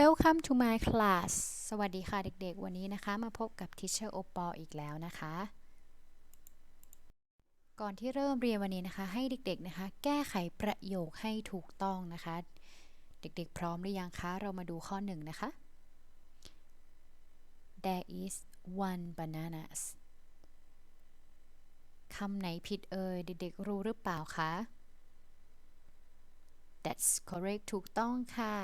Welcome to my class สวัสดีค่ะเด็กๆ วันนี้นะคะ มาพบกับ Teacher o p o อีกแล้วนะคะ ก่อนที่เริ่มเรียนวันนี้นะคะ ให้เด็กๆนะคะ แก้ไขประโยคให้ถูกต้องนะคะ เด็กๆ พร้อมหรือยังคะ เรามาดูข้อหนึ่งนะคะ There is one bananas คำไหนผิดเอ่ยเด็กๆ รู้หรือเปล่าคะ That's correct ถูกต้องค่ะ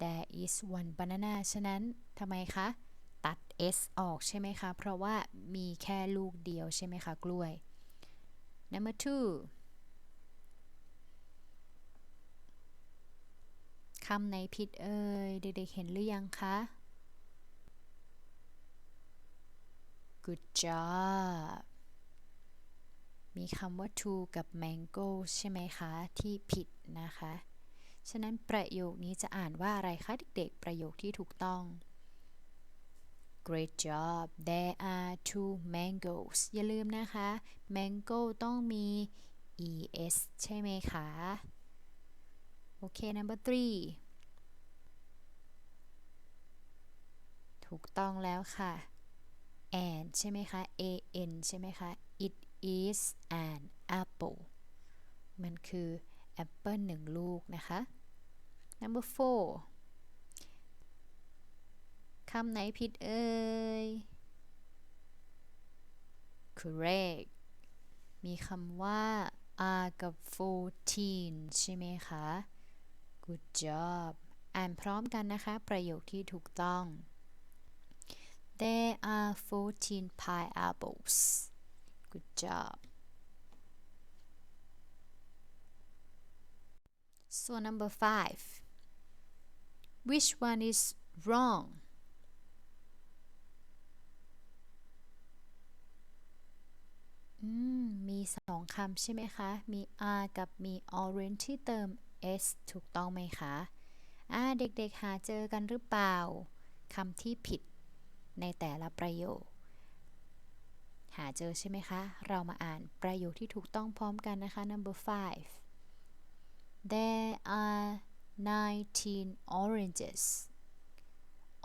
There is one banana ฉะนั้นทำไมคะ ตัด s ออกใช่ไหมคะ เพราะว่ามีแค่ลูกเดียวใช่ไหมคะกล้วย number two คำไหนผิดเอ่ย เด็กๆเห็นหรือยังคะ good job มีคำว่า to กับ mango ใช่ไหมคะ ที่ผิดนะคะ ฉะนั้นประโยคนี้จะอ่านว่าอะไรคะเด็กๆ ประโยคที่ถูกต้อง Great job there are two mangoes อย่าลืมนะคะ mango ต้องมี es ใช่ไหมคะ โอเค number three ถูกต้องแล้วค่ะ and ใช่ไหมคะ an ใช่ไหมคะ it is an apple มันคือแอปเปิลหนึ่งลูกนะคะ number four คำไหนผิดเอ่ย correct มีคำว่า are กับ14ใช่ไหมคะ good job อ่านพร้อมกันนะคะ ประโยคที่ถูกต้อง there are 14 pineapples good job so number five which one is wrong มมีสองคำใช่ไหมคะ มี r กับมี orange ที่เติม s ถูกต้องไหมคะอ่าเด็กๆ หาเจอกันหรือเปล่าคำที่ผิดในแต่ละประโยค หาเจอใช่ไหมคะ เรามาอ่านประโยคที่ถูกต้องพร้อมกันนะคะ number five there are 19 oranges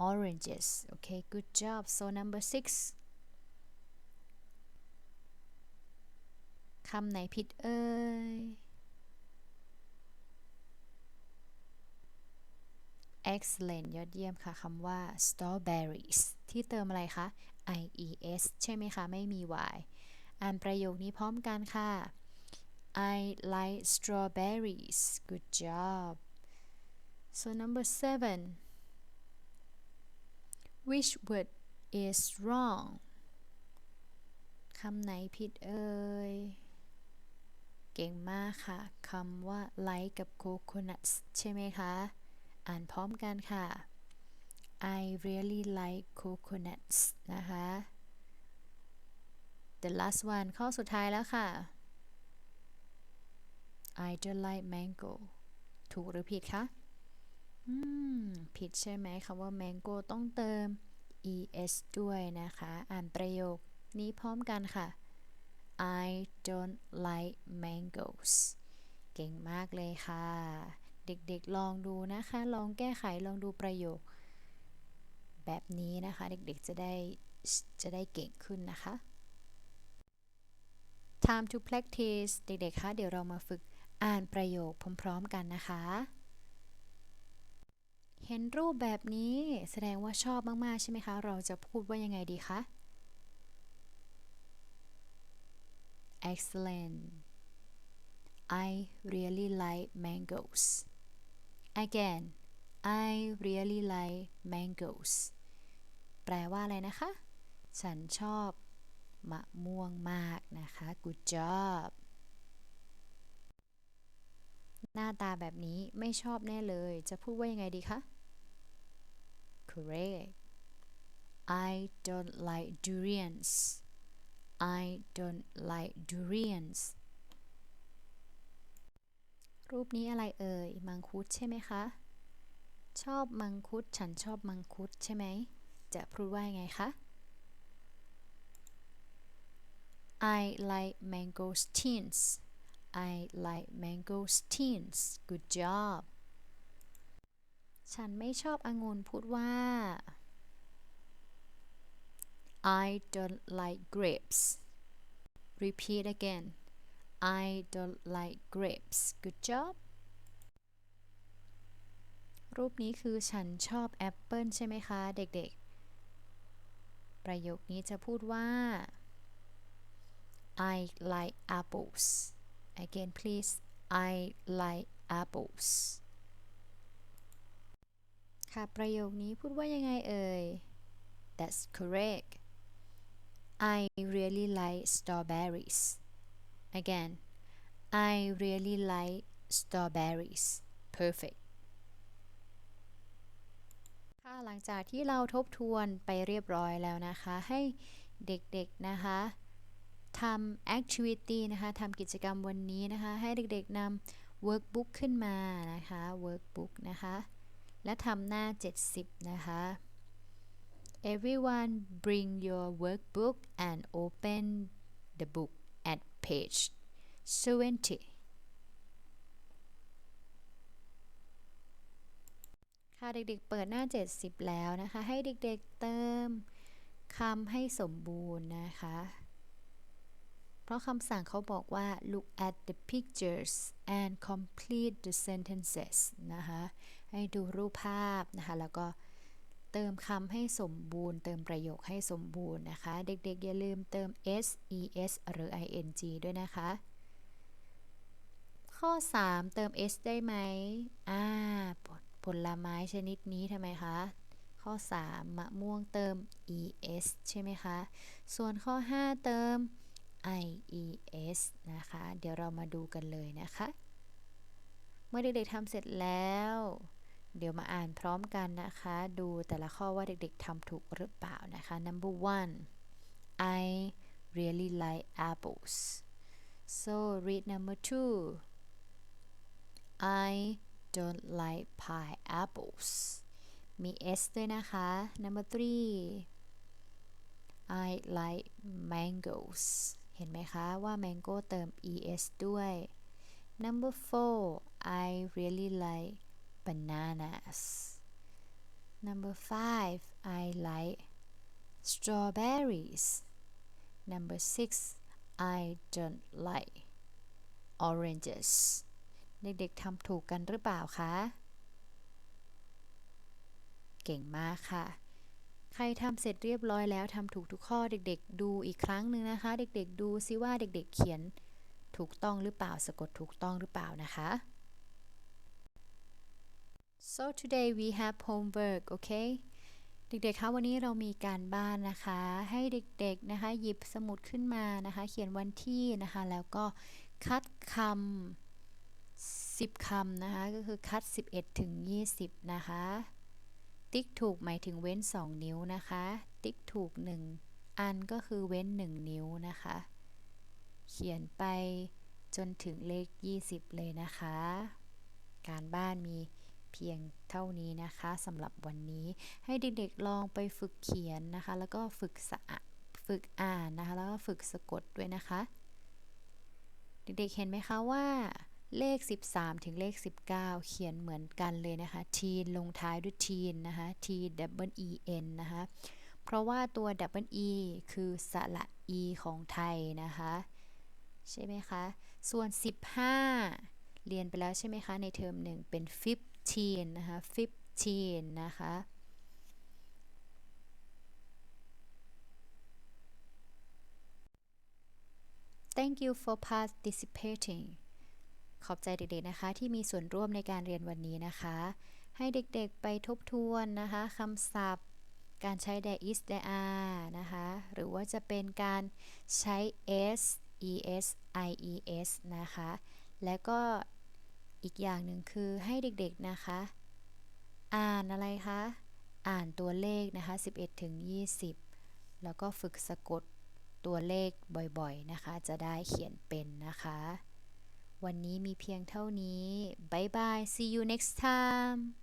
oranges okay good job so number six คำไหนผิดเอ่ย excellent ยอดเยี่ยมค่ะคำว่า strawberries ที่เติมอะไรคะ ies ใช่ไหมคะ ไม่มี y อ่านประโยคนี้พร้อมกันค่ะ I like strawberries good job so number seven which word is wrong คำไหนผิดเอ่ย เก่งมากค่ะ คำว่า like กับ coconuts ใช่ไหมคะ อ่านพร้อมกันค่ะ I really like coconuts นะคะ the last one ข้อสุดท้ายแล้วค่ะ I don't like mango ถูกหรือผิดคะ อืม ผิดใช่ไหมคำว่า mango ต้องเติม es ด้วยนะคะ อ่านประโยคนี้พร้อมกันค่ะ I don't like mangoes เก่งมากเลยค่ะ เด็กๆลองดูนะคะ ลองแก้ไขลองดูประโยค แบบนี้นะคะ เด็กๆจะได้จะได้เก่งขึ้นนะคะ time to practice เด็กๆคะเดี๋ยวเรามาฝึกอ่านประโยคพร้อมๆกันนะคะ เห็นรูปแบบนี้แสดงว่าชอบมาก ๆ ใช่ไหมคะ เราจะพูดว่ายังไงดีคะ excellent I really like mangoes again I really like mangoes แปลว่าอะไรนะคะ ฉันชอบมะม่วงมากนะคะ good job หน้าตาแบบนี้ไม่ชอบแน่เลย จะพูดว่ายังไงดีคะ correct I don't like durians I don't like durians รูปนี้อะไรเอ่ย มังคุดใช่ไหมคะ ชอบมังคุด ฉันชอบมังคุดใช่ไหม จะพูดว่ายังไงคะ I like mangosteens I like mangosteens good job ฉันไม่ชอบองุ่นพูดว่า I don't like grapes repeat again I don't like grapes good job รูปนี้คือฉันชอบแอปเปิลใช่ไหมคะ เด็กๆ ประโยคนี้จะพูดว่า I like apples again please I like apples ค่ะ ประโยคนี้พูดว่ายังไงเอ่ย That's correct I really like strawberries again I really like strawberries perfect ค่ะหลังจากที่เราทบทวนไปเรียบร้อยแล้วนะคะ ให้เด็กๆนะคะทำ activity นะคะทำกิจกรรมวันนี้นะคะ ให้เด็กๆนำ workbook ขึ้นมานะคะ workbook นะคะ และทำหน้า 70 นะคะ everyone bring your workbook and open the book at page 20ค่ะเด็กๆ เปิดหน้า 70 แล้วนะคะ ให้เด็กๆ เติมคำให้สมบูรณ์นะคะ เพราะคำสั่งเขาบอกว่า look at the pictures and complete the sentences นะคะ ให้ดูรูปภาพนะคะ แล้วก็เติมคำให้สมบูรณ์ เติมประโยคให้สมบูรณ์นะคะ เด็กๆ อย่าลืมเติม s es หรือ ing ด้วยนะคะ ข้อ 3 เติม s ได้ไหมอ่าผลไม้ชนิดนี้ทำไมคะ ข้อ 3 มะม่วงเติม es ใช่ไหมคะ ส่วนข้อ 5 เติม ies นะคะ เดี๋ยวเรามาดูกันเลยนะคะ เมื่อเด็กๆทำเสร็จแล้ว เดี๋ยวมาอ่านพร้อมกันนะคะ ดูแต่ละข้อว่าเด็กๆทำถูกหรือเปล่านะคะ number one I really like apples so read number two I don't like pineapples มี s ด้วยนะคะ number three I like mangoes เห็นไหมคะว่า mango เติม es ด้วย number four I really like bananas number five I like strawberries number six I don't like oranges เด็กๆทำถูกกันหรือเปล่าคะ เก่งมากค่ะ ใครทำเสร็จเรียบร้อยแล้วทำถูกทุกข้อเด็ก ๆ ดูอีกครั้งหนึ่งนะคะ เด็ก ๆ ดูซิว่าเด็ก ๆ เขียนถูกต้องหรือเปล่าสะกดถูกต้องหรือเปล่านะคะ so today we have homework okay เด็ก ๆ คะ วันนี้เรามีการบ้านนะคะ ให้เด็ก ๆ นะคะ หยิบสมุดขึ้นมานะคะ เขียนวันที่นะคะ แล้วก็คัดคำ10คำนะคะ ก็คือคัด 11 ถึง 20 นะคะ ติ๊กถูกหมายถึงเว้น 2 นิ้วนะคะ ติ๊กถูก 1 อันก็คือเว้น 1 นิ้วนะคะ เขียนไปจนถึงเลข 20 เลยนะคะ การบ้านมีเพียงเท่านี้นะคะสำหรับวันนี้ให้เด็กๆลองไปฝึกเขียนนะคะ แล้วก็ฝึกสะฝึกอ่านนะคะ แล้วก็ฝึกสะกดด้วยนะคะ เด็กๆเห็นไหมคะว่า เลข 13 ถึงเลข 19 เขียนเหมือนกันเลยนะคะ teen ลงท้ายด้วย teen นะคะ t double e n นะคะ เพราะว่าตัว double e คือสระ e ของไทยนะคะ ใช่ไหมคะ ส่วน 15 เรียนไปแล้วใช่ไหมคะ ในเทอมหนึ่งเป็น15นะคะ15นะคะ Thank you for participating ขอบใจเด็กๆนะคะ ที่มีส่วนร่วมในการเรียนวันนี้นะคะ ให้เด็กๆไปทบทวนนะคะคำศัพท์ การใช้ there is there are นะคะ หรือว่าจะเป็นการใช้ s es ies นะคะ และก็อีกอย่างหนึ่งคือให้เด็กๆนะคะ อ่านอะไรคะ อ่านตัวเลขนะคะ 11ถึง20 แล้วก็ฝึกสะกดตัวเลขบ่อยๆนะคะ จะได้เขียนเป็นนะคะ วันนี้มีเพียงเท่านี้ บ๊ายบาย see you next time